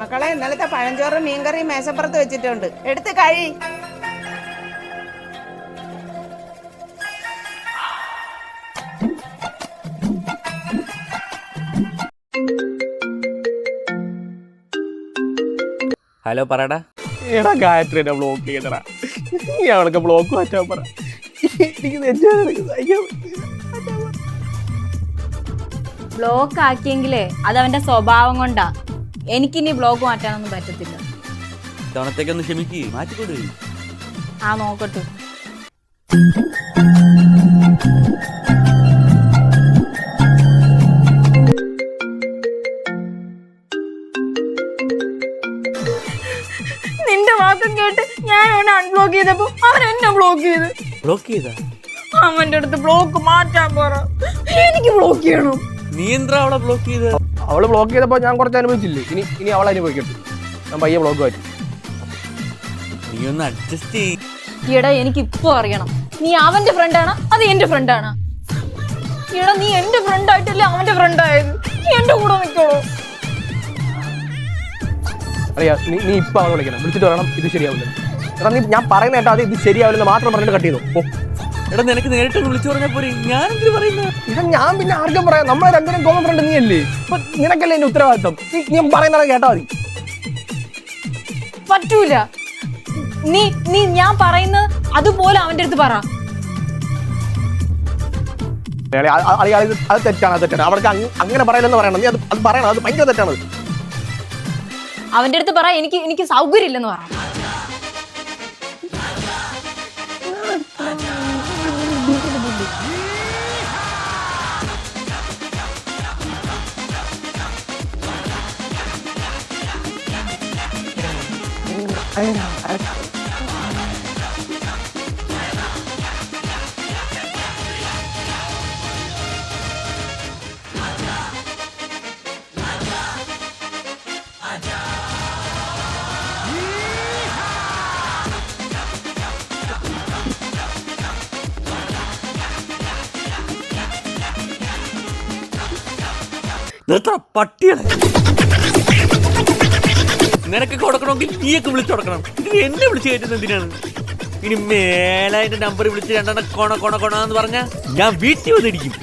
മക്കളെ ഇന്നലത്തെ പഴഞ്ചോറും മീൻകറിയും മേശപ്പുറത്ത് വെച്ചിട്ടുണ്ട്. എടുത്ത് കഴി. ഹലോ പറടാ എടാ ഗായത്രി എന്നെ ബ്ലോക്ക് ചെയ്തടാ. നീ അവൾക്ക് ബ്ലോക്ക് മാറ്റാൻ പറ. എനിക്ക്. ബ്ലോക്ക് ആക്കിയെങ്കിലേ അത് അവന്റെ സ്വഭാവം കൊണ്ടാ. എനിക്കിനി ബ്ലോഗ് മാറ്റാനൊന്നും പറ്റത്തില്ല. തവണത്തേക്കൊന്ന് ക്ഷമിക്ക് മാറ്റിക്കൊടു ആ നോക്കട്ടു. നിന്റെ വാക്കും കേട്ട് ഞാൻ അവനെ അൺബ്ലോക്ക് ചെയ്തപ്പോ അവൻ എന്നെ ബ്ലോക്ക് ചെയ്ത്. ബ്ലോക്ക് ചെയ്ത? അവന്റെ അടുത്ത് ബ്ലോക്ക് മാറ്റാൻ പറ. എനിക്ക് ബ്ലോക്ക് ചെയ്യണം. നീ എന്താ അവളെ ബ്ലോക്ക് ചെയ്ത്? അവൾ ബ്ലോക്ക് ചെയ്തപ്പോൾ ഞാൻ കുറച്ച് അനുഭവിച്ചില്ലേ? ഇനി ഇനി അവൾ അനുഭവിക്കട്ടെ. ഞാൻ പയ്യെ ബ്ലോക്ക് മാറ്റി നീ ഒന്ന് അഡ്ജസ്റ്റ് എടാ എനിക്ക് ഇപ്പൊ അറിയണം. നീ അവന്റെ ഫ്രണ്ടാണ് അത് എന്റെ ഫ്രണ്ടാണ് എടാ നീ എന്റെ ഫ്രണ്ട് ആയിട്ടല്ലേ അവന്റെ ഫ്രണ്ട് ആയത്? നീ എന്റെ കൂടെ നിൽക്കോളൂ അറിയാ നീ നീ ഇപ്പൊ അവളെ വിളിക്കണം. വിളിച്ചിട്ട് പറയണം ഇത് ശരിയാവില്ല. എടാ നീ ഞാൻ പറയുന്ന കേട്ടോ അത് ഇത് ശരിയാവില്ലെന്ന് മാത്രം പറഞ്ഞിട്ട് കട്ട് ചെയ്തു. ഓ എടാ നിനക്ക് നേരിട്ട് വിളിച്ചു പറഞ്ഞാൽ പോരെ. ഞാൻ എന്തിനു പറയുന്നത് ഇതാ ഞാൻ പിന്നെ ആർക്കും പറയാം. നമ്മളെ രണ്ടുപേരും കോമൺ ഫ്രണ്ട് നീ അല്ലേ അപ്പൊ നിനക്കല്ലേ എന്റെ ഉത്തരവാദിത്വം? നീ നീ പറയുന്നത് കേട്ടാ മതി. പറ്റൂല. നീ നീ ഞാൻ പറയുന്നത് അതുപോലെ അവന്റെ അടുത്ത് പറ. അത് തെറ്റാണ് അത് തെറ്റാണ്. അവർക്ക് അങ്ങ- അങ്ങനെ പറയലെന്ന് പറയണം. നീ അത് അത് പറയണം. അത് ഭയങ്കര തെറ്റാണ്. അവന്റെ അടുത്ത് പറ. എനിക്ക് എനിക്ക് സൗകര്യം ഇല്ലെന്ന് പറ നിർത്തണ പട്ടികളെ നിനക്കൊക്കെ കൊടുക്കണമെങ്കിൽ നീയൊക്കെ വിളിച്ചു കൊടുക്കണം. ഇത് എന്നെ വിളിച്ചു കയറ്റുന്ന എന്തിനാണ്? ഇനി മേലെ എന്റെ നമ്പർ വിളിച്ച് രണ്ടെണ്ണം കൊണ കൊണ കൊണ എന്ന് പറഞ്ഞ ഞാൻ വീട്ടിൽ വന്നിരിക്കും.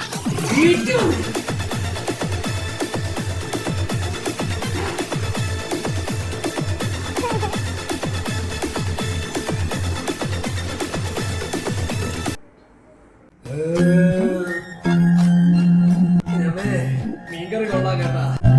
മീൻകറി കൊള്ളാം കേട്ടാ.